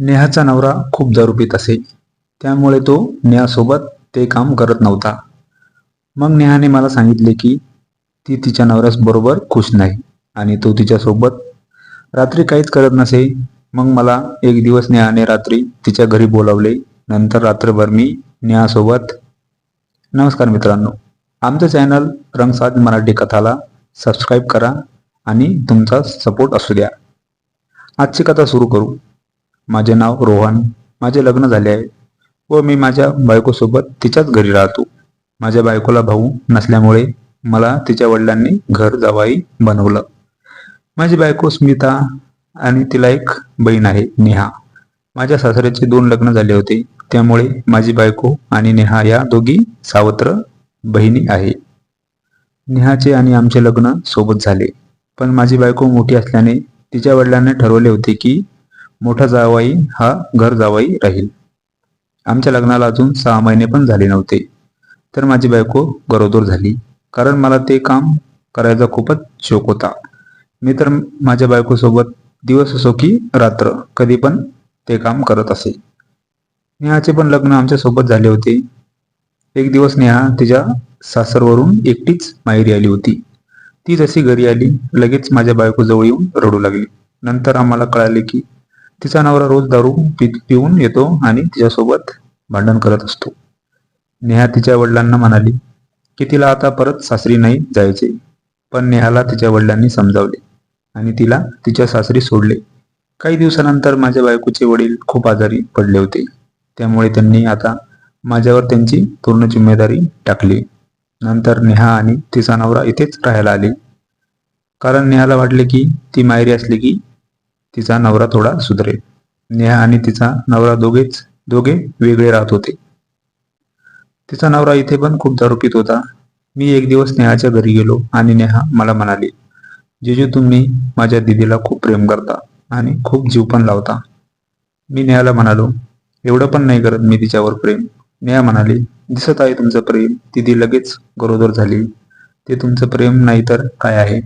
नेहाचा नवरा खूप दारू पित असे. त्यामुळे तो नेहासोबत ते काम करत नव्हता. मग नेहाने मला सांगितले की ती तिच्या नवऱ्यास बरोबर खुश नाही आणि तो तिच्यासोबत रात्री काहीच करत नसे. मग मला एक दिवस नेहाने रात्री तिच्या घरी बोलावले. नंतर रात्रभर मी नेहासोबत नमस्कार मित्रांनो. आमचं चॅनल रंगसाज मराठी कथाला सबस्क्राईब करा आणि तुमचा सपोर्ट असू द्या. आजची कथा सुरू करू. माझे नाव रोहन माझे लग्न झाले आहे व मी माझ्या बायकोसोबत तिच्याच घरी राहतो. माझ्या बायकोला भाऊ नसल्यामुळे मला तिच्या वडिलांनी घर जावाई बनवलं. माझी बायको स्मिता आणि तिला एक बहीण आहे नेहा. माझ्या सासऱ्याचे दोन लग्न झाले होते. त्यामुळे माझी बायको आणि नेहा या दोघी सावत्र बहिणी आहे. नेहाचे आणि आमचे लग्न सोबत झाले. पण माझी बायको मोठी असल्याने तिच्या वडिलांनी ठरवले होते की मोठा जावाई हा घर जावाई राहील. आमच्या लग्नाला अजून सहा महिने पण झाले नव्हते. तर माझी बायको गरोदर झाली. कारण मला ते काम करायचा खूपच शौक होता. मी तर माझ्या बायकोसोबत दिवस असो की रात्र कधी पण ते काम करत असे. नेहाचे पण लग्न आमच्यासोबत झाले होते. एक दिवस नेहा तिच्या सासरवरून एकटीच माहेरी आली होती. ती जशी घरी आली लगेच माझ्या बायकोजवळ येऊन रडू लागली. नंतर आम्हाला कळाले की तिचा नवरा रोज दारू पि पिऊन येतो आणि तिच्यासोबत भांडण करत असतो. नेहा तिच्या वडिलांना म्हणाली की तिला आता परत सासरी नाही जायचे. पण नेहाला तिच्या वडिलांनी समजावले आणि तिला तिच्या सासरी सोडले. काही दिवसानंतर माझ्या बायकोचे वडील खूप आजारी पडले होते. त्यामुळे त्यांनी आता माझ्यावर त्यांची पूर्ण जिम्मेदारी टाकली. नंतर नेहा आणि तिचा नवरा इथेच राहायला आले. कारण नेहाला वाटले की ती माहेरी असली की तिचा नवरा थोडा सुधरेल. नेहा आणि तिचा नवरा दोघेच दोघे वेगळे राहत होते. तिचा नवरा इथे पण खूप दारू पित होता. मी एक दिवस नेहाच्या घरी गेलो आणि नेहा मला म्हणाली जिजू तुम्ही माझ्या दिदीला खूप प्रेम करता आणि खूप जीव पण लावता. मी नेहाला म्हणालो एवढं पण नाही करत मी तिच्यावर प्रेम. नेहा म्हणाली दिसत आहे तुमचं प्रेम. दिदी लगेच गरोदर झाली. ते तुमचं प्रेम नाही तर काय आहे?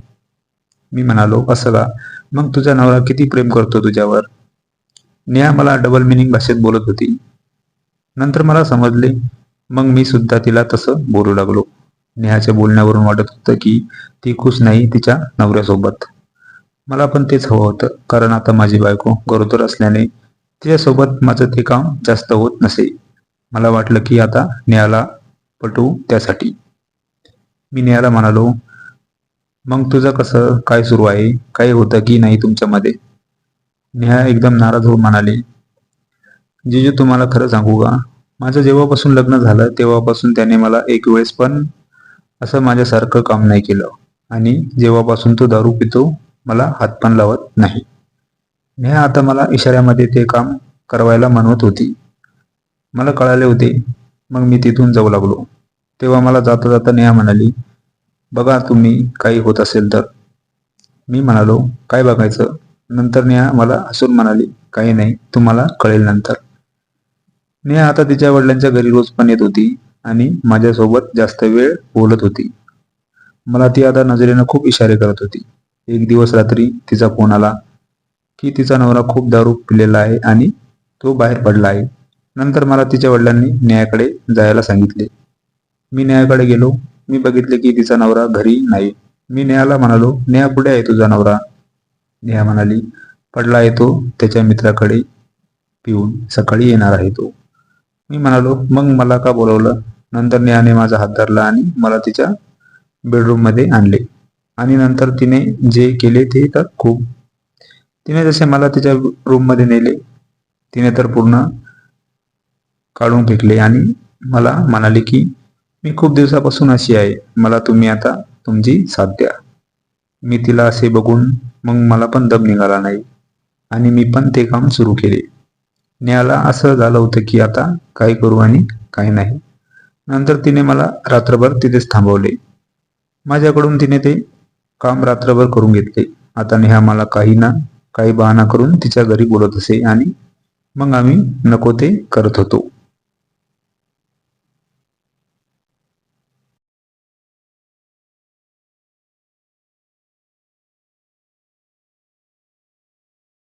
मी म्हणालो असं का मग तुझा नवरा किती प्रेम करतो तुझ्यावर? नेहा मला डबल मिनिंग भाषेत बोलत होती. नंतर मला समजले. मग मी सुद्धा तिला तसं बोलू लागलो. नेहाच्या बोलण्यावरून वाटत होतं की ती खुश नाही तिच्या नवऱ्यासोबत. मला पण तेच हवं होतं. कारण आता माझी बायको गरोदर असल्याने तिच्यासोबत माझं ते काम जास्त होत नसे. मला वाटलं की आता नेहाला पटवू त्यासाठी. मी नेहाला म्हणालो मग तुझं कसं? काय सुरू आहे? काही होतं की नाही तुमच्यामध्ये? नेहा एकदम नाराज होऊन म्हणाली जिजू तुम्हाला खरं सांगू का? माझं जेव्हापासून लग्न झालं तेव्हापासून त्याने मला एक वेळेस पण असं माझ्यासारखं काम नाही केलं. आणि जेव्हापासून तो दारू पितो मला हात पण लावत नाही. नेहा आता मला इशाऱ्यामध्ये ते काम करवायला म्हणवत होती. मला कळाले होते. मग मी तिथून जाऊ लागलो. तेव्हा मला जाता जाता नेहा म्हणाली बघा तुम्ही काही होत असेल तर. मी म्हणालो काय बघायचं? नंतर नेहा मला हसून म्हणाली काही नाही तुम्हाला कळेल नंतर. नेहा आता तिच्या वडिलांच्या घरी रोज पण येत होती आणि माझ्यासोबत जास्त वेळ बोलत होती. मला ती आता नजरेनं खूप इशारे करत होती. एक दिवस रात्री तिचा फोन आला की तिचा नवरा खूप दारू पिलेला आहे आणि तो बाहेर पडला आहे. नंतर मला तिच्या वडिलांनी न्यायाकडे जायला सांगितले. मी न्यायाकडे गेलो मी बघितले की तिचा नवरा घरी नाही. मी नेहाला म्हणालो नेहा कुठे आहे तुझा नवरा? नेहा म्हणाली पडला आहे तो त्याच्या मित्राकडे पिऊन सकाळी येणार आहे तो. मी म्हणालो मग मला का बोलवलं? नंतर नेहाने माझा हात धरला आणि मला तिच्या बेडरूममध्ये आणले. आणि नंतर तिने जे केले ते तर खूप. तिने जसे मला तिच्या रूममध्ये नेले तिने तर पूर्ण काढून फेकले आणि मला म्हणाले की मी खूप दिवसापासून अशी आहे. मला तुम्ही आता तुमची साथ द्या. मी तिला असे बघून मग मला पण दम निघाला नाही. आणि मी पण ते काम सुरू केले. न्यायाला असं झालं होतं की आता काय करू आणि काय नाही. नंतर तिने मला रात्रभर तिथेच थांबवले. माझ्याकडून तिने ते काम रात्रभर करून घेतले. आता नेहा मला काही ना काही बहाणा करून तिच्या घरी बोलत असे आणि मग आम्ही नको ते करत होतो.